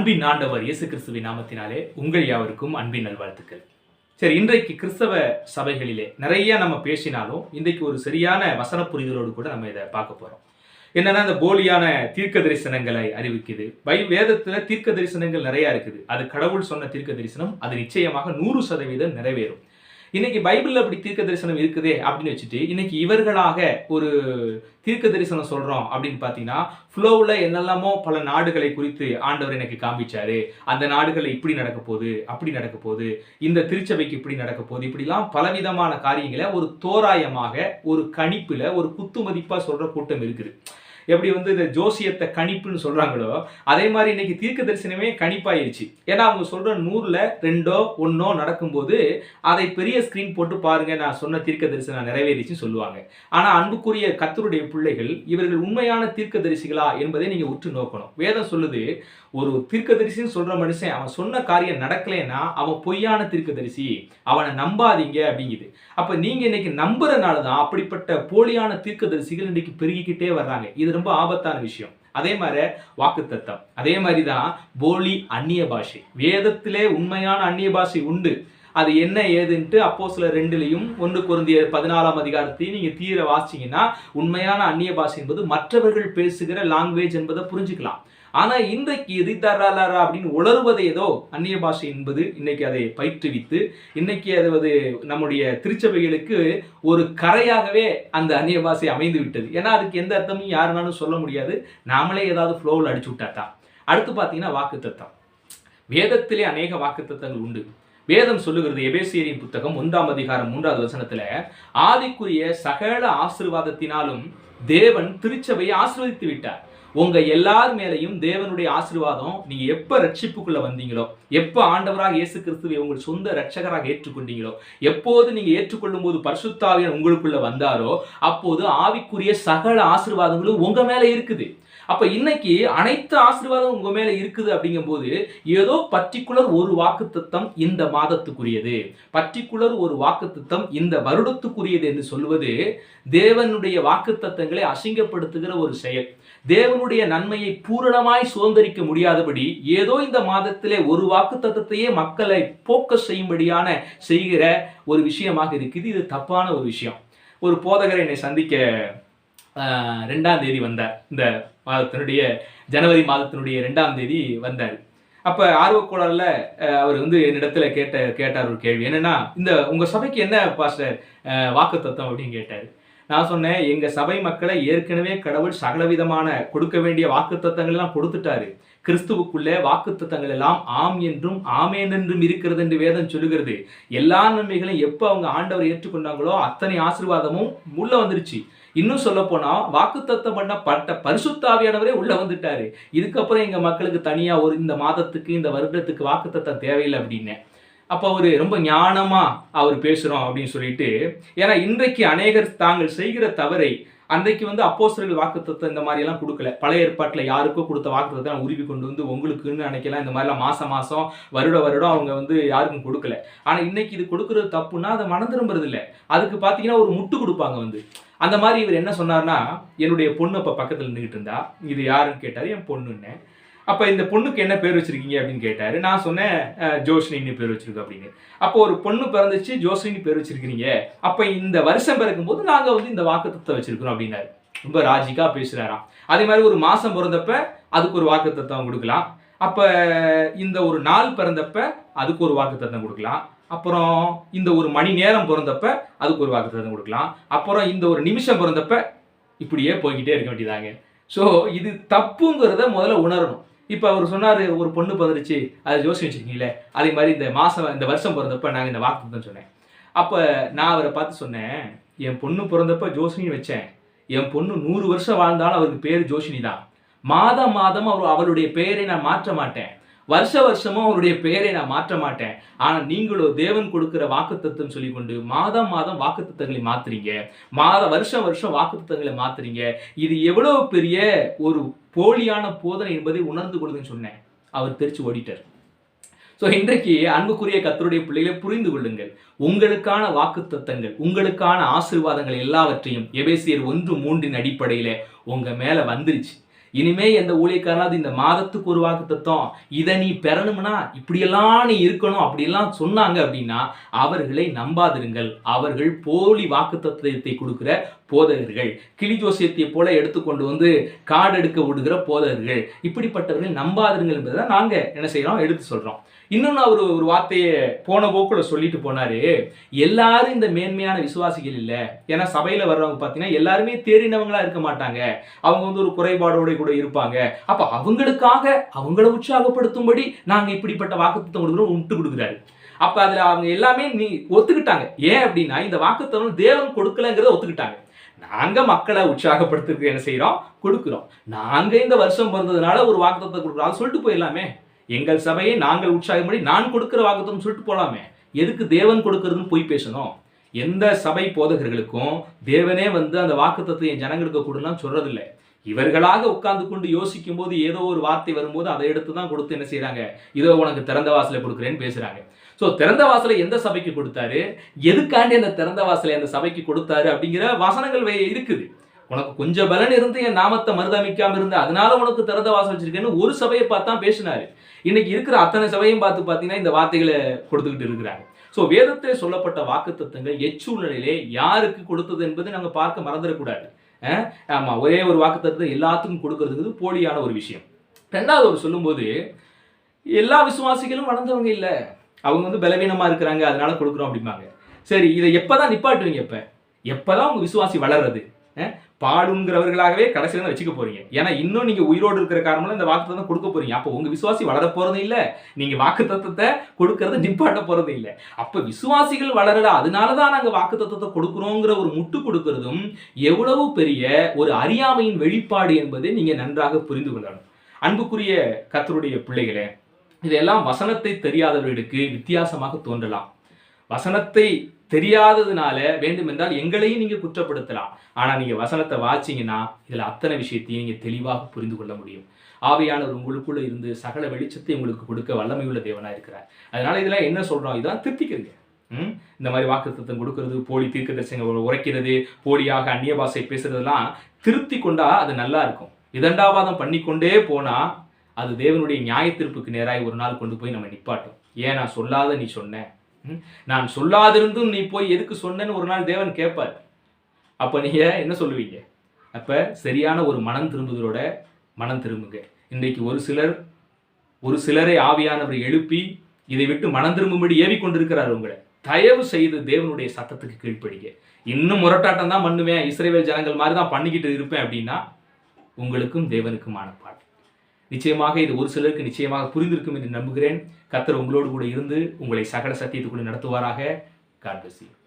அன்பின் ஆண்டவர் இயேசு கிறிஸ்துவின் நாமத்தினாலே உங்கள் யாவருக்கும் அன்பின் நல்வாழ்த்துக்கள். சரி இன்றைக்கு கிறிஸ்தவ சபைகளிலே நிறைய நம்ம பேசினாலும் இன்றைக்கு ஒரு சரியான வசன புரிதலோடு கூட நம்ம இதை பார்க்க போறோம். என்னன்னா இந்த போலியான தீர்க்க தரிசனங்களை அறிவிக்குது. பை வேதத்துல தீர்க்க தரிசனங்கள் நிறைய இருக்குது. அது கடவுள் சொன்ன தீர்க்க தரிசனம் அது நிச்சயமாக நூறு சதவீதம் நிறைவேறும். இன்னைக்கு பைபிளில் அப்படி தீர்க்க தரிசனம் இருக்குதே அப்படின்னு வச்சுட்டு இன்னைக்கு இவர்களாக ஒரு தீர்க்க தரிசனம் சொல்கிறோம் அப்படின்னு பார்த்தீங்கன்னா ஃப்ளோவில் என்னெல்லாமோ பல நாடுகளை குறித்து ஆண்டவர் எனக்கு காமிச்சாரு அந்த நாடுகளில் இப்படி நடக்க போகுது அப்படி நடக்க போகுது. இந்த திருச்சபைக்கு இப்படி நடக்க போகுது. இப்படிலாம் பலவிதமான காரியங்களை ஒரு தோராயமாக ஒரு கணிப்பில் ஒரு குத்து மதிப்பாக சொல்கிற கூட்டம் இருக்குது. எப்படி வந்து இந்த ஜோசியத்தை கணிப்புன்னு சொல்கிறாங்களோ அதே மாதிரி இன்னைக்கு தீர்க்க தரிசனமே கணிப்பாயிருச்சு ஏன்னா அவங்க சொல்கிற நூறில் ரெண்டோ ஒன்றோ நடக்கும்போது அதை பெரிய ஸ்க்ரீன் போட்டு பாருங்கள் நான் சொன்ன தீர்க்க தரிசனம் நிறைவேறிச்சுன்னு சொல்லுவாங்க. ஆனால் அன்புக்குரிய கத்தருடைய பிள்ளைகள் இவர்கள் உண்மையான தீர்க்க தரிசிகளா என்பதை நீங்கள் உற்று நோக்கணும். வேதம் சொல்லுது ஒரு தீர்க்கதரிசின்னு சொல்ற மனுஷன் அவன் சொன்ன காரியம் நடக்கலைன்னா அவன் பொய்யான தீர்க்கதரிசி. அவனை நம்பாதீங்க அப்படிங்குது. அப்ப நீங்க இன்னைக்கு நம்புறனால தான் அப்படிப்பட்ட போலியான தீர்க்கதரிசிகள் இன்னைக்கு பெருகிக்கிட்டே வர்றாங்க. இது ரொம்ப ஆபத்தான விஷயம். அதே மாதிரி வாக்குத்தத்தம் அதே மாதிரி தான் போலி அந்நிய பாஷை. வேதத்திலே உண்மையான அந்நிய பாஷை உண்டு. அது என்ன ஏதுன்ட்டு அப்போ சில ரெண்டுலையும் ஒன்று குருந்திய பதினாலாம் அதிகாரத்தையும் நீங்கள் தீர வாசிச்சிங்கன்னா உண்மையான அந்நிய பாஷை என்பது மற்றவர்கள் பேசுகிற லாங்குவேஜ் என்பதை புரிஞ்சுக்கலாம். ஆனால் இன்றைக்கு ரிதரலர அப்படின்னு உளறுவது ஏதோ அந்நிய பாஷை என்பது இன்னைக்கு அதை பயிற்றுவித்து இன்னைக்கு அது நம்முடைய திருச்சபைகளுக்கு ஒரு கரையாகவே அந்த அந்நிய பாஷை அமைந்து விட்டது. ஏன்னா அதுக்கு எந்த அர்த்தமும் யாருனாலும் சொல்ல முடியாது. நாமளே ஏதாவது ஃப்ளோவில் அடிச்சு விட்டாதான் அடுத்து பார்த்தீங்கன்னா வாக்குத்தத்தம். வேதத்திலே அநேக வாக்குத்தத்தங்கள் உண்டு. வேதம் சொல்லுகிறது எபேசியரின் புத்தகம் ஒன்றாம் அதிகாரம் மூன்றாவது வசனத்துல ஆதிக்குரிய சகல ஆசிர்வாதத்தினாலும் தேவன் திருச்சபையை ஆசிர்வதித்து விட்டார். உங்க எல்லார் மேலையும் தேவனுடைய ஆசீர்வாதம் நீங்க எப்ப ரட்சிப்புக்குள்ள வந்தீங்களோ எப்ப ஆண்டவராக இயேசு கிறிஸ்துவை உங்கள் சொந்த ரட்சகராக ஏற்றுக்கொண்டீங்களோ எப்போது நீங்க ஏற்றுக்கொள்ளும் போது பரிசுத்தாவியர் உங்களுக்குள்ள வந்தாரோ அப்போது ஆவிக்குரிய சகல ஆசீர்வாதங்களும் உங்க மேல இருக்குது. அப்ப இன்னைக்கு அனைத்து ஆசீர்வாதம் உங்க மேல இருக்குது அப்படிங்கும்போது ஏதோ பர்டிகுலர் ஒரு வாக்குத்தத்தம் இந்த மாதத்துக்குரியது. பர்டிகுலர் ஒரு வாக்குத்தத்தம் இந்த வருடத்துக்குரியது என்று சொல்வது தேவனுடைய வாக்குத்தத்தங்களை அசிங்கப்படுத்துகிற ஒரு செயல். தேவனுடைய நன்மையை பூரணமாய் சுதந்திரிக்க முடியாதபடி ஏதோ இந்த மாதத்திலே ஒரு வாக்குத்தத்தத்தையே மக்களை போக்கஸ் செய்யும்படியான செய்கிற ஒரு விஷயமாக இருக்குது. இது தப்பான ஒரு விஷயம். ஒரு போதகரை என்னை சந்திக்க ரெண்டாம் தேதி வந்தார். இந்த மாதத்தினுடைய ஜனவரி மாதத்தினுடைய ரெண்டாம் தேதி வந்தார். அப்போ ஆர்வக்கோளாறில் அவர் வந்து என்னிடத்துல கேட்ட கேட்டார் ஒரு கேள்வி. என்னென்னா இந்த உங்கள் சபைக்கு என்ன பாஸ்டர் வாக்கு தத்துவம் அப்படின்னு கேட்டார். நான் சொன்னேன் எங்கள் சபை மக்களை ஏற்கனவே கடவுள் சகலவிதமான கொடுக்க வேண்டிய வாக்கு எல்லாம் கொடுத்துட்டாரு. கிறிஸ்துவுக்குள்ளே வாக்குத்தத்தங்கள் எல்லாம் ஆம் என்றும் ஆமேன் என்றும் இருக்கிறது என்று வேதம் சொல்லுகிறது. எல்லா நன்மைகளையும் எப்போ அவங்க ஆண்டவர் ஏற்றுக்கொண்டாங்களோ அத்தனை ஆசீர்வாதமும் உள்ள வந்துருச்சு. இன்னும் சொல்ல போனா வாக்குத்தத்தம் பண்ணப்பட்ட பரிசுத்தாவியானவரே உள்ள வந்துட்டாரு. இதுக்கப்புறம் எங்க மக்களுக்கு தனியா ஒரு இந்த மாதத்துக்கு இந்த வருடத்துக்கு வாக்குத்தத்தம் தேவையில்லை அப்படின்னு. அப்போ அவர் ரொம்ப ஞானமா அவர் பேசுறோம் அப்படின்னு சொல்லிட்டு ஏன்னா இன்றைக்கு அநேகர் தாங்கள் செய்கிற தவறை அன்றைக்கு வந்து அப்போசர்கள் வாக்குத்தத்தை இந்த மாதிரி எல்லாம் கொடுக்கல. பழைய ஏற்பாட்டில் யாருக்கோ கொடுத்த வாக்குத்தத்தை உருவி கொண்டு வந்து உங்களுக்குன்னு நினைக்கலாம் இந்த மாதிரிலாம் மாசம் மாசம் வருட வருடம் அவங்க வந்து யாருக்கும் கொடுக்கல. ஆனால் இன்னைக்கு இது கொடுக்கறது தப்புன்னா அதை மனந்திரும்புறது இல்லை அதுக்கு பார்த்தீங்கன்னா ஒரு முட்டு கொடுப்பாங்க வந்து. அந்த மாதிரி இவர் என்ன சொன்னார்னா என்னுடைய பொண்ணு அப்போ பக்கத்தில் நின்றுட்டு இருந்தா இது யாருன்னு கேட்டார் என் பொண்ணுன்னு. அப்போ இந்த பொண்ணுக்கு என்ன பேர் வச்சிருக்கீங்க அப்படின்னு கேட்டார். நான் சொன்னேன் அஹ், ஜோஷ்னின்னு பேர் வச்சிருக்கோம் அப்படின்னு. அப்போ ஒரு பொண்ணு பிறந்துச்சு ஜோஷ்னின்னு பேர் வச்சிருக்கிறீங்க. அப்போ இந்த வருஷம் பிறக்கும்போது நாங்கள் வந்து இந்த வாக்குத்தத்தை வச்சிருக்கிறோம் அப்படின்னாரு. ரொம்ப ராஜிக்காக பேசுகிறாராம் அதே மாதிரி ஒரு மாதம் பிறந்தப்ப அதுக்கு ஒரு வாக்குத்தத்தம் கொடுக்கலாம். அப்போ இந்த ஒரு நாள் பிறந்தப்ப அதுக்கு ஒரு வாக்குத்தத்தம் கொடுக்கலாம். அப்புறம் இந்த ஒரு மணி நேரம் பிறந்தப்ப அதுக்கு ஒரு வாக்குத்தத்தம் கொடுக்கலாம். அப்புறம் இந்த ஒரு நிமிஷம் பிறந்தப்ப இப்படியே போய்கிட்டே இருக்க வேண்டியதாங்க. ஸோ இது தப்புங்கிறத முதல்ல உணரணும். இப்போ அவர் சொன்னார் ஒரு பொண்ணு பதிரிச்சு அதை ஜோசி வச்சுருக்கீங்களே. அதே மாதிரி இந்த மாதம் இந்த வருஷம் பிறந்தப்ப நாங்கள் இந்த வாக்குத்தத்தம் சொன்னேன். அப்போ நான் அவரை பார்த்து சொன்னேன் என் பொண்ணு பிறந்தப்ப ஜோசினி வச்சேன். என் பொண்ணு நூறு வருஷம் வாழ்ந்தாலும் அவருக்கு பேர் ஜோஷினி தான் மாதம் மாதம் அவர் அவளுடைய பெயரை நான் மாற்ற மாட்டேன். வருஷ வருஷமும் அவருடைய பெயரை நான் மாற்ற மாட்டேன். ஆனால் நீங்களோ தேவன் கொடுக்கிற வாக்குத்தத்தம் சொல்லி கொண்டு மாதம் மாதம் வாக்குத்தத்தங்களை மாத்துறீங்க. மாத வருஷம் வருஷம் வாக்குத்தத்தங்களை மாத்துறீங்க. இது எவ்வளவு பெரிய ஒரு போலியான போதனை என்பதை உணர்ந்து கொள்ளுதுன்னு சொன்னேன். அவர் தெரிச்சு ஓடிட்டார். ஸோ இன்றைக்கு அன்புக்குரிய கத்தருடைய பிள்ளைகளை புரிந்து கொள்ளுங்கள். உங்களுக்கான வாக்குத்தத்தங்கள் உங்களுக்கான ஆசீர்வாதங்கள் எல்லாவற்றையும் எபேசியர் ஒன்று மூன்றின் அடிப்படையில் உங்கள் மேலே வந்துருச்சு. இனிமே எந்த ஊழியக்காரனாவது இந்த மாதத்துக்கு ஒரு வாக்கு தத்துவம் இதை நீ பெறணும்னா இப்படியெல்லாம் நீ இருக்கணும் அப்படியெல்லாம் சொன்னாங்க அப்படின்னா அவர்களை நம்பாதிருங்கள். அவர்கள் போலி வாக்கு தத்துவத்தை கொடுக்குற போதகர்கள். கிளி ஜோசியத்தை போல எடுத்துக்கொண்டு வந்து காடு எடுக்க விடுகிற போதகர்கள். இப்படிப்பட்டவர்கள் நம்பாதீர்கள் என்பதை நாங்க என்ன செய்கிறோம் எடுத்து சொல்றோம். இன்னொன்னு அவர் ஒரு வார்த்தையை போன போக்குள்ள சொல்லிட்டு போனாரு. எல்லாரும் இந்த மேன்மையான விசுவாசிகள் இல்லை. ஏன்னா சபையில் வர்றவங்க பார்த்தீங்கன்னா எல்லாருமே தேறினவங்களா இருக்க மாட்டாங்க. அவங்க வந்து ஒரு குறைபாடோட கூட இருப்பாங்க. அப்போ அவங்களுக்காக அவங்கள உற்சாகப்படுத்தும்படி நாங்கள் இப்படிப்பட்ட வாக்குத்தம் கொடுக்குறோம் விட்டு கொடுக்குறாரு. அப்போ அதுல அவங்க எல்லாமே நீ ஒத்துக்கிட்டாங்க. ஏன் அப்படின்னா இந்த வாக்குத்தத்தம் தேவன் கொடுக்கலங்கிறத ஒத்துக்கிட்டாங்க. நாங்கள் மக்களை உற்சாகப்படுத்துறதுக்கு என்ன செய்கிறோம் கொடுக்குறோம். நாங்கள் இந்த வருஷம் பிறந்ததுனால ஒரு வாக்குத்தத்தை கொடுக்குறோம். அதை சொல்லிட்டு போயிடலாமே. எங்கள் சபையை நாங்கள் உற்சாகப்படி நான் கொடுக்குற வாக்குத்தம் சொல்லிட்டு போகலாமே எதுக்கு தேவன் கொடுக்கறதுன்னு போய் பேசணும். எந்த சபை போதகர்களுக்கும் தேவனே வந்து அந்த வாக்குத்தத்தை என் ஜனங்களுக்கு கொடுலாம் சொல்றதில்லை. இவர்களாக உட்கார்ந்து கொண்டு யோசிக்கும் போது ஏதோ ஒரு வார்த்தை வரும்போது அதை எடுத்து தான் கொடுத்து என்ன செய்கிறாங்க இதோ உனக்கு திறந்த வாசலை கொடுக்குறேன்னு பேசுறாங்க. ஸோ திறந்த வாசலை எந்த சபைக்கு கொடுத்தாரு? எதுக்காண்டி அந்த திறந்த வாசலை அந்த சபைக்கு கொடுத்தாரு அப்படிங்கிற வசனங்கள் வே- இருக்குது. உனக்கு கொஞ்சம் பலன் இருந்து என் நாமத்தை மறுதமிக்காம இருந்து அதனால உனக்கு திறந்த வாசல் வச்சிருக்கேன்னு ஒரு சபையை பார்த்து தான் பேசினாரு. இன்னைக்கு இருக்கிற அத்தனை சபையும் பார்த்து பார்த்தீங்கன்னா இந்த வார்த்தைகளை கொடுத்துக்கிட்டு இருக்கிறாங்க ஸோ வேதத்தில் சொல்லப்பட்ட வாக்குத்தத்தங்கள் எச்சூழ்நிலையிலே யாருக்கு கொடுத்தது என்பதை நாங்கள் பார்க்க மறந்துடக்கூடாது. ஆமாம் ஒரே ஒரு வாக்குத்தத்தத்தை எல்லாத்துக்கும் கொடுக்கறதுக்கு போலியான ஒரு விஷயம். ரெண்டாவது அவர் சொல்லும்போது எல்லா விசுவாசிகளும் வளர்ந்தவங்க இல்லை. அவங்க வந்து பலவீனமா இருக்கிறாங்க அதனால கொடுக்குறோம் அப்படிம்பாங்க. சரி இதை எப்பதான் நிப்பாட்டுவீங்க எப்ப எப்பதான் உங்க விசுவாசி வளர்றது? பாடுங்கிறவர்களாகவே கடைசியில தான் வச்சுக்க போறீங்க. ஏன்னா இன்னும் நீங்க உயிரோடு இருக்கிற காரணம் இந்த வாக்கு தான் கொடுக்க போறீங்க. அப்போ உங்க விசுவாசி வளர போறதும் இல்ல. நீங்க வாக்கு தத்துவத்தை கொடுக்கறத நிப்பாட்ட போறதும் இல்ல. அப்ப விசுவாசிகள் வளரல அதனாலதான் நாங்க வாக்கு தத்துவத்தை கொடுக்குறோங்கிற ஒரு முட்டு கொடுக்கறதும் எவ்வளவு பெரிய ஒரு அறியாமையின் வெளிப்பாடு என்பதை நீங்க நன்றாக புரிந்து கொள்ளணும். அன்புக்குரிய கத்தருடைய பிள்ளைகளே இதெல்லாம் வசனத்தை தெரியாதவர்களுக்கு வித்தியாசமாக தோன்றலாம். வசனத்தை தெரியாததுனால வேண்டுமென்றால் எங்களையும் நீங்க குற்றப்படுத்தலாம். ஆனா நீங்க வசனத்தை வாச்சிங்கன்னா இதுல அத்தனை விஷயத்தையும் நீங்க தெளிவாக புரிந்து கொள்ள முடியும். ஆவியானவர் உங்களுக்குள்ள இருந்து சகல வெளிச்சத்தை உங்களுக்கு கொடுக்க வல்லமையுள்ள தேவனா இருக்கிறார். அதனால இதெல்லாம் என்ன சொல்றோம்? இதெல்லாம் திருத்திக்கிறீங்க. ம்? இந்த மாதிரி வாக்குத்தத்தம் கொடுக்கறது போலி தீர்க்க தரிசனங்கள் உரைக்கிறது போலியாக அந்நிய பாஷை பேசுறதெல்லாம் திருத்தி கொண்டா அது நல்லா இருக்கும். இதண்டாவாதம் பண்ணிக்கொண்டே போனா அது தேவனுடைய நியாய தீர்ப்புக்கு ஒரு நாள் கொண்டு போய் நம்ம நிப்பாட்டும். ஏன் நான் சொல்லாத நீ சொன்ன? ம்? நான் சொல்லாதிருந்தும் நீ போய் எதுக்கு சொன்னேன்னு ஒரு நாள் தேவன் கேட்பார். அப்போ நீங்க என்ன சொல்லுவீங்க? அப்போ சரியான ஒரு மனம் திரும்புதலோட மனம் திரும்புங்க. இன்றைக்கு ஒரு சிலர் ஒரு சிலரை ஆவியானவர் எழுப்பி இதை விட்டு மனம் திரும்பும்படி ஏவி கொண்டிருக்கிறார் உங்களை. தயவு செய்து தேவனுடைய சத்தத்துக்கு கீழ்ப்படிங்க. இன்னும் முரட்டாட்டம் தான் பண்ணுவேன். இஸ்ரேவேல் ஜனங்கள் மாதிரி தான் பண்ணிக்கிட்டு இருப்பேன் அப்படின்னா உங்களுக்கும் தேவனுக்குமான பாட்டு நிச்சயமாக இது ஒரு சிலருக்கு நிச்சயமாக புரிந்திருக்கும் என்று நம்புகிறேன் கத்தர் உங்களோடு கூட இருந்து உங்களை சகல சத்தியத்துக்குள்ளே நடத்துவாராக காட் bless.